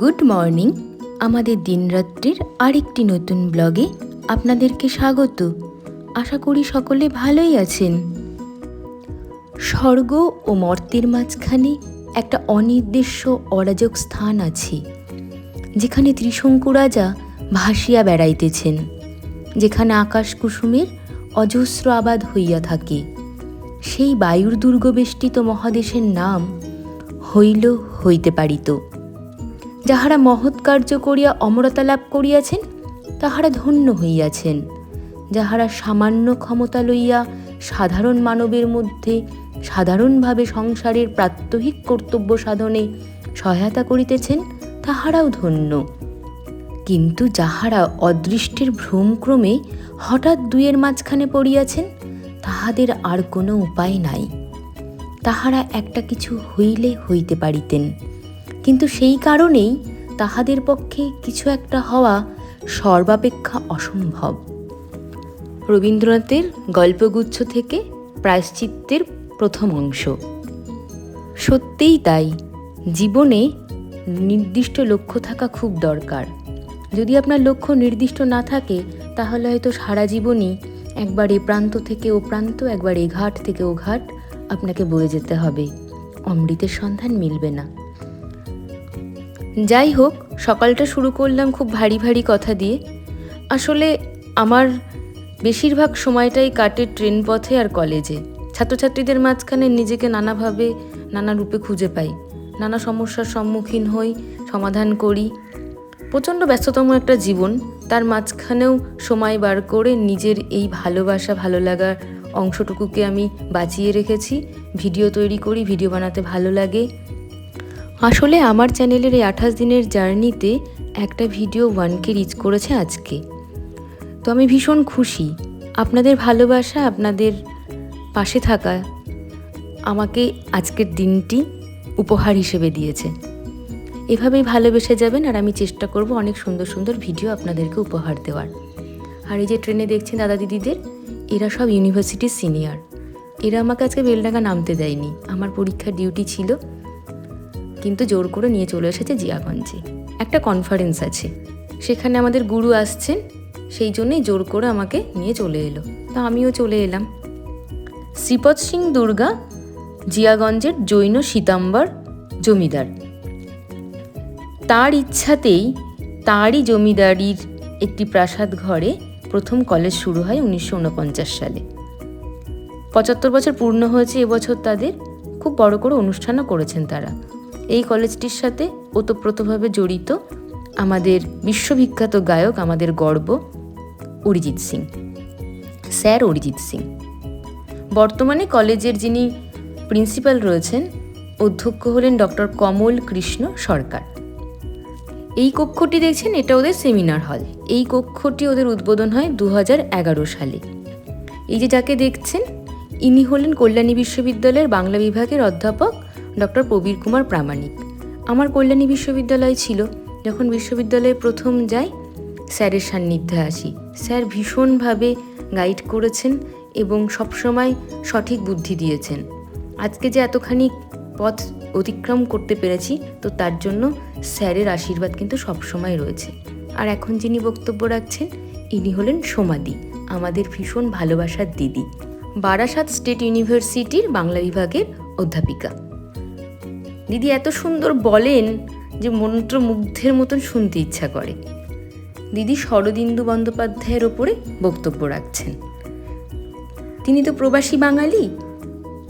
Good morning. আমাদের দিনরাত্রির আরেকটি নতুন ব্লগে আপনাদেরকে স্বাগত। আশা করি সকলে ভালোই আছেন। স্বর্গ ও মর্তের মাঝখানে একটা অনির্দিষ্ট অরাজক স্থান আছে, যেখানে ত্রিশঙ্কু রাজা ভাসিয়া বেড়াইতেছেন, যেখানে আকাশ কুসুমের অজস্র আবাদ হইয়া থাকে। সেই বায়ুর দুর্গবেষ্টিত মহাদেশের নাম হইল হইতে পারিত। যাহারা মহৎ কার্য করিয়া অমরতা লাভ করিয়াছেন, তাহারা ধন্য হইয়াছেন। যাহারা সামান্য ক্ষমতা লইয়া সাধারণ মানবের মধ্যে সাধারণভাবে সংসারের প্রাত্যহিক কর্তব্য সাধনে সহায়তা করিতেছেন, তাহারাও ধন্য। কিন্তু যাহারা অদৃষ্টের ভ্রমক্রমে হঠাৎ দুয়ের মাঝখানে পড়িয়াছেন, তাহাদের আর কোনো উপায় নাই। তাহারা একটা কিছু হইলে হইতে পারিতেন। কিন্তু সেই কারণেই তাহাদের পক্ষে কিছু একটা হওয়া সর্বাপেক্ষা অসম্ভব। রবীন্দ্রনাথের গল্পগুচ্ছ থেকে প্রায়শ্চিত্তের প্রথম অংশ। সত্যিই তাই, জীবনে নির্দিষ্ট লক্ষ্য থাকা খুব দরকার। যদি আপনার লক্ষ্য নির্দিষ্ট না থাকে, তাহলে হয়তো সারা জীবনই একবার এ প্রান্ত থেকে ও প্রান্ত, একবার এ ঘাট থেকে ও ঘাট আপনাকে বয়ে যেতে হবে। অমৃতের সন্ধান মিলবে না। যাই হোক সকালটা শুরু করলাম খুব ভারী ভারী কথা দিয়ে। আসলে আমার বেশিরভাগ সময়টাই কাটে ট্রেন পথে আর কলেজে। ছাত্রছাত্রীদের মাঝখানে নিজেকে নানাভাবে, নানা রূপে খুঁজে পাই। নানা সমস্যার সম্মুখীন হই, সমাধান করি। প্রচণ্ড ব্যস্ততম একটা জীবন, তার মাঝখানেও সময় বার করে নিজের এই ভালোবাসা ভালো লাগার অংশটুকুকে আমি বাঁচিয়ে রেখেছি। ভিডিও তৈরি করি, ভিডিও বানাতে ভালো লাগে। আসলে আমার চ্যানেলের এই আঠাশ দিনের জার্নিতে একটা ভিডিও ওয়ানকে রিচ করেছে আজকে। তো আমি ভীষণ খুশি। আপনাদের ভালোবাসা, আপনাদের পাশে থাকা আমাকে আজকের দিনটি উপহার হিসেবে দিয়েছে। এভাবেই ভালোবেসে যাবেন আর আমি চেষ্টা করব অনেক সুন্দর সুন্দর ভিডিও আপনাদেরকে উপহার দেওয়ার। আর এই যে ট্রেনে দেখছেন দাদা দিদিদের, এরা সব ইউনিভার্সিটির সিনিয়র এরা আমাকে আজকে বেলডাঙ্গা নামতে দেয়নি। আমার পরীক্ষার ডিউটি ছিল। কিন্তু জোর করে নিয়ে চলে এসেছে জিয়াগঞ্জে। একটা কনফারেন্স আছে। সেখানে আমাদের গুরু আসছেন, সেই জন্যই জোর করে আমাকে নিয়ে চলে এলো। তা আমিও চলে এলাম। শ্রীপদ সিং দুর্গা জিয়াগঞ্জের জৈন সীতাম্বর জমিদার। তার ইচ্ছাতেই তারই জমিদারির একটি প্রাসাদ ঘরে প্রথম কলেজ শুরু হয় উনিশশো উনপঞ্চাশ সালে। পঁচাত্তর বছর পূর্ণ হয়েছে এবছর তাদের। খুব বড় করে অনুষ্ঠানও করেছেন তারা। এই কলেজটির সাথে ওতপ্রোতভাবে জড়িত আমাদের বিশ্ববিখ্যাত গায়ক আমাদের গর্ব, অরিজিৎ সিং। স্যার অরিজিৎ সিং। বর্তমানে কলেজের যিনি প্রিন্সিপাল রয়েছেন, অধ্যক্ষ হলেন ডক্টর কমল কৃষ্ণ সরকার। এই কক্ষটি দেখছেন, এটা ওদের সেমিনার হল। এই কক্ষটি ওদের উদ্বোধন হয় দু হাজার এগারো সালে। এই যে যাকে দেখছেন, ইনি হলেন কল্যাণী বিশ্ববিদ্যালয়ের বাংলা বিভাগের অধ্যাপক ডক্টর প্রবীর কুমার প্রামাণিক। আমার কল্যাণী বিশ্ববিদ্যালয় ছিল। যখন বিশ্ববিদ্যালয়ে প্রথম যাই, স্যারের সান্নিধ্যে আসি। স্যার ভীষণভাবে গাইড করেছেন এবং সবসময় সঠিক বুদ্ধি দিয়েছেন। আজকে যে এতখানি পথ অতিক্রম করতে পেরেছি, তো তার জন্য স্যারের আশীর্বাদ কিন্তু সবসময় রয়েছে। আর এখন যিনি বক্তব্য রাখছেন, ইনি হলেন সোমাদি, আমাদের ভীষণ ভালোবাসার দিদি। বারাসাত স্টেট ইউনিভার্সিটির বাংলা বিভাগের অধ্যাপিকা। দিদি এত সুন্দর বলেন যে মন্ত্র মুগ্ধের মতন শুনতে ইচ্ছা করে। দিদি শরদিন্দু বন্দ্যোপাধ্যায়ের ওপরে বক্তব্য রাখছেন। তিনি তো প্রবাসী বাঙালি।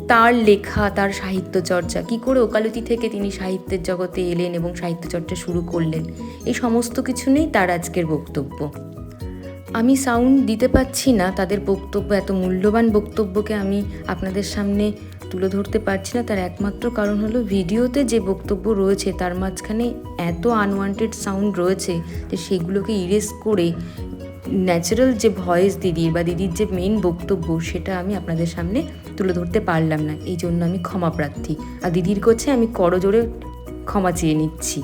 তার লেখা, তার সাহিত্য চর্চা, কি করে ওকালতি থেকে তিনি সাহিত্যের জগতে এলেন এবং সাহিত্য চর্চা শুরু করলেন, এই সমস্ত কিছু নেই তার আজকের বক্তব্য। আমি সাউন্ড দিতে পাচ্ছি না, তাদের বক্তব্য, এত মূল্যবান বক্তব্যকে আমি আপনাদের সামনে তুলে ধরতে পারছি না। তার একমাত্র কারণ হলো ভিডিওতে যে বক্তব্য রয়েছে, তার মাঝখানে এত আনওয়ান্টেড সাউন্ড রয়েছে যে সেগুলোকে ইরেজ করে ন্যাচারাল যে ভয়েস দিদির বা দিদির যে মেইন বক্তব্য, সেটা আমি আপনাদের সামনে তুলে ধরতে পারলাম না। এই জন্য আমি ক্ষমা প্রার্থী। আর দিদির কাছে আমি করজোরে ক্ষমা চেয়ে নিচ্ছি।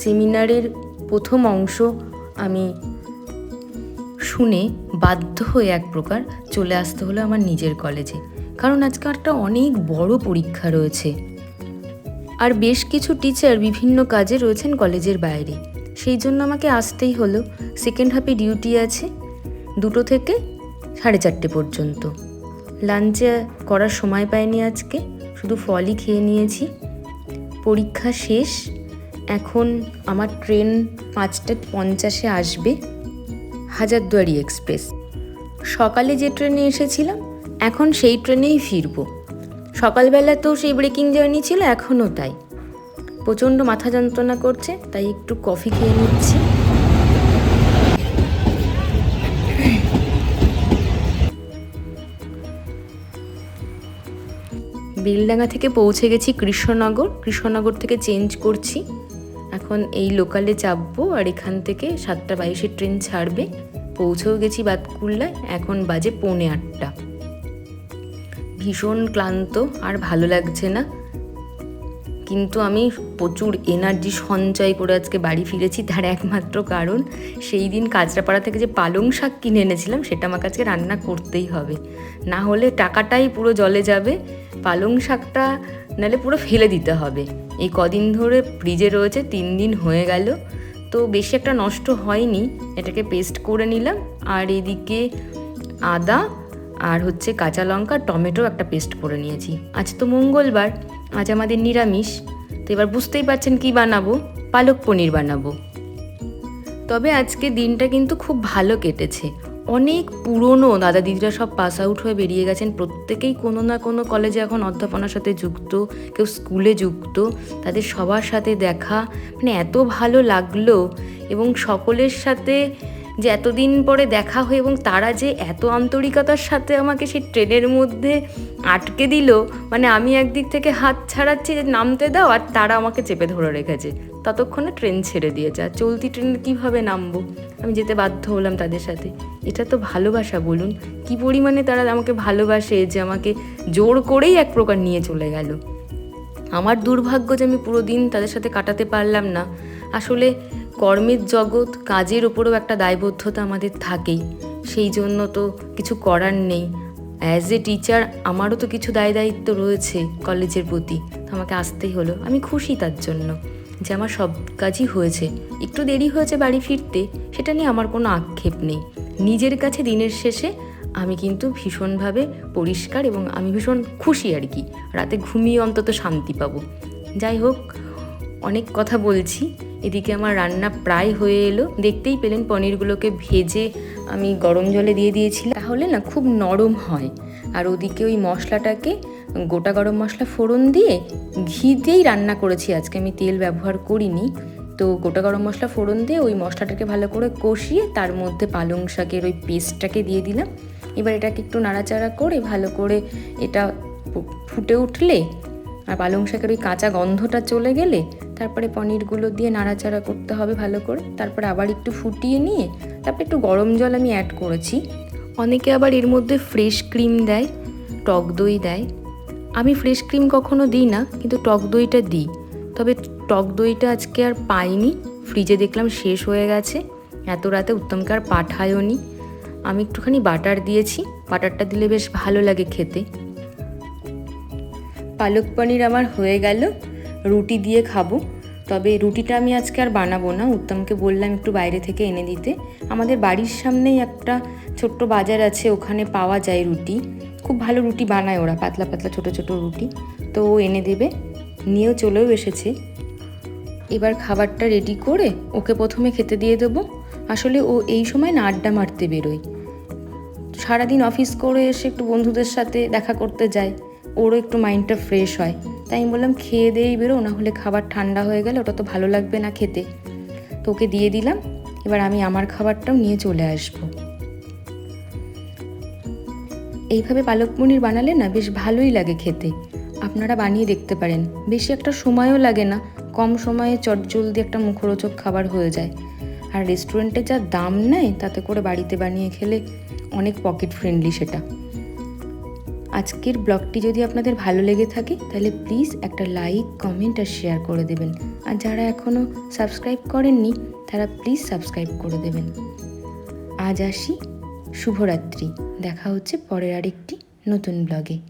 সেমিনারের প্রথম অংশ আমি শুনে বাধ্য হয়ে এক প্রকার চলে আসতে হলো আমার নিজের কলেজে কারণ আজকে একটা অনেক বড় পরীক্ষা রয়েছে। আর বেশ কিছু টিচার বিভিন্ন কাজে রয়েছেন কলেজের বাইরে। সেই জন্য আমাকে আসতেই হলো। সেকেন্ড হাফে ডিউটি আছে, দুটো থেকে সাড়ে চারটে পর্যন্ত। লাঞ্চে করার সময় পাইনি আজকে, শুধু ফলই খেয়ে নিয়েছি। পরীক্ষা শেষ, এখন আমার ট্রেন পাঁচটা পঞ্চাশে আসবে। হাজারদুয়ারি এক্সপ্রেস সকালে যে ট্রেনে এসেছিলাম এখন সেই ট্রেনেই ফিরবো। সকালবেলা তো সেই ব্রেকিং জার্নি ছিল, এখনও তাই। প্রচণ্ড মাথা যন্ত্রণা করছে, তাই একটু কফি খেয়ে নিচ্ছি। বেলডাঙ্গা থেকে পৌঁছে গেছি কৃষ্ণনগর। কৃষ্ণনগর থেকে চেঞ্জ করছি। এখন এই লোকালে চাপবো আর এখান থেকে সাতটা বাইশের ট্রেন ছাড়বে। পৌঁছেও গেছি বাতকুল্লায়, এখন বাজে পৌনে আটটা। ভীষণ ক্লান্ত আর ভালো লাগছে না। কিন্তু আমি প্রচুর এনার্জি সঞ্চয় করে আজকে বাড়ি ফিরেছি, তার একমাত্র কারণ সেই দিন কাঁচরাপাড়া থেকে যে পালং শাক কিনে এনেছিলাম, সেটা আমার কাছে রান্না করতেই হবে। না হলে টাকাটাই পুরো জলে যাবে, পালং শাকটা নালে পুরো ফেলে দিতে হবে। এই কদিন ধরে ফ্রিজে রয়েছে, তিন দিন হয়ে গেল, তো বেশি একটা নষ্ট হয়নি, এটাকে পেস্ট করে নিলাম, আর এদিকে আদা আর হচ্ছে কাঁচা লঙ্কা, টমেটো একটা পেস্ট করে নিয়েছি। আজ তো মঙ্গলবার, আজ আমাদের নিরামিষ। তো এবার বুঝতেই পারছেন কি বানাবো? পালক পনির বানাবো। তবে আজকে দিনটা কিন্তু খুব ভালো কেটেছে। অনেক পুরনো দাদা দিদিরা সব পাস আউট হয়ে বেরিয়ে গেছেন। প্রত্যেকেই কোনো না কোনো কলেজে এখন অধ্যাপনার সাথে যুক্ত, কেউ স্কুলে যুক্ত। তাদের সবার সাথে দেখা মানে এত ভালো লাগল। এবং সকলের সাথে যে এতদিন পরে দেখা হয় এবং তারা যে এত আন্তরিকতার সাথে আমাকে সেই ট্রেনের মধ্যে আটকে দিল মানে আমি একদিক থেকে হাত ছাড়াচ্ছি যে নামতে দাও আর তারা আমাকে চেপে ধরে রেখেছে। ততক্ষণে ট্রেন ছেড়ে দিয়েছে। আর চলতি ট্রেনে কীভাবে নামবো? আমি যেতে বাধ্য হলাম তাদের সাথে। এটা তো ভালোবাসা, বলুন। কি পরিমাণে তারা আমাকে ভালোবাসে যে আমাকে জোর করেই এক প্রকার নিয়ে চলে গেল। আমার দুর্ভাগ্য যে আমি পুরো দিন তাদের সাথে কাটাতে পারলাম না। আসলে কর্মের জগৎ কাজের ওপরেও একটা দায়বদ্ধতা আমাদের থাকেই। সেই জন্য তো কিছু করার নেই। অ্যাজ এ টিচার আমারও তো কিছু দায় দায়িত্ব রয়েছে কলেজের প্রতি। তো আমাকে আসতেই হলো। আমি খুশি তার জন্য যে আমার সব কাজই হয়েছে। একটু দেরি হয়েছে বাড়ি ফিরতে, সেটা নিয়ে আমার কোনো আক্ষেপ নেই। নিজের কাছে দিনের শেষে আমি কিন্তু ভীষণভাবে পরিষ্কার এবং আমি ভীষণ খুশি আর কি। রাতে ঘুমিয়ে অন্তত শান্তি পাবো। যাই হোক, অনেক কথা বলছি। এদিকে আমার রান্না প্রায় হয়ে এলো। দেখতেই পেলেন পনিরগুলোকে ভেজে আমি গরম জলে দিয়ে দিয়েছিলাম। তাহলে না খুব নরম হয়। আর ওদিকে ওই মশলাটাকে গোটা গরম মশলা ফোড়ন দিয়ে ঘি দিয়েই রান্না করেছি। আজকে আমি তেল ব্যবহার করিনি। তো গোটা গরম মশলা ফোড়ন দিয়ে ওই মশলাটাকে ভালো করে কষিয়ে তার মধ্যে পালং শাকের ওই পেস্টটাকে দিয়ে দিলাম। এবার এটাকে একটু নাড়াচাড়া করে ভালো করে এটা ফুটে উঠলে আর পালং শাকের ওই কাঁচা গন্ধটা চলে গেলে তারপরে পনিরগুলো দিয়ে নাড়াচাড়া করতে হবে ভালো করে। তারপরে আবার একটু ফুটিয়ে নিয়ে তারপরে একটু গরম জল আমি অ্যাড করেছি। অনেকে আবার এর মধ্যে ফ্রেশ ক্রিম দেয়, টক দই দেয়। আমি ফ্রেশ ক্রিম কখনো দিই না, কিন্তু টক দইটা দিই। তবে টক দইটা আজকে আর পাইনি ফ্রিজে দেখলাম শেষ হয়ে গেছে। এত রাতে উত্তমকে আর পাঠায়ও নি। আমি একটুখানি বাটার দিয়েছি বাটারটা দিলে বেশ ভালো লাগে খেতে। পালক পনির আমার হয়ে গেল। রুটি দিয়ে খাব। তবে রুটিটা আমি আজকে আর বানাবো না। উত্তমকে বললাম একটু বাইরে থেকে এনে দিতে। আমাদের বাড়ির সামনেই একটা ছোট্ট বাজার আছে, ওখানে পাওয়া যায় রুটি। খুব ভালো রুটি বানায় ওরা, পাতলা পাতলা ছোট ছোট রুটি। তো ও এনে দেবে। নিয়েও চলেও এসেছে। এবার খাবারটা রেডি করে ওকে প্রথমে খেতে দিয়ে দেবো। আসলে ও এই সময় না আড্ডা মারতে বেরোয়। সারাদিন অফিস করে এসে একটু বন্ধুদের সাথে দেখা করতে যায়। ওরও একটু মাইন্ডটা ফ্রেশ হয়। তাই আমি বললাম, খেয়ে দিয়েই বেরো, না হলে খাবার ঠান্ডা হয়ে গেলে ওটা তো ভালো লাগবে না খেতে। তো ওকে দিয়ে দিলাম, এবার আমি আমার খাবারটাও নিয়ে চলে আসব। এইভাবে পালক পনির বানালে না বেশ ভালোই লাগে খেতে। আপনারা বানিয়ে দেখতে পারেন। বেশি একটা সময়ও লাগে না, কম সময়ে চটজলদি একটা মুখরোচক খাবার হয়ে যায়। আর রেস্টুরেন্টে যা দাম নেয়, তাতে করে বাড়িতে বানিয়ে খেলে অনেক পকেট ফ্রেন্ডলি সেটা। আজকের ব্লগটি যদি আপনাদের ভালো লেগে থাকে, তাহলে প্লিজ একটা লাইক কমেন্ট আর শেয়ার করে দেবেন। আর যারা এখনও সাবস্ক্রাইব করেননি, তারা প্লিজ সাবস্ক্রাইব করে দেবেন। আজ আসি, শুভরাত্রি। দেখা হচ্ছে পরের আরেকটি নতুন ব্লগে।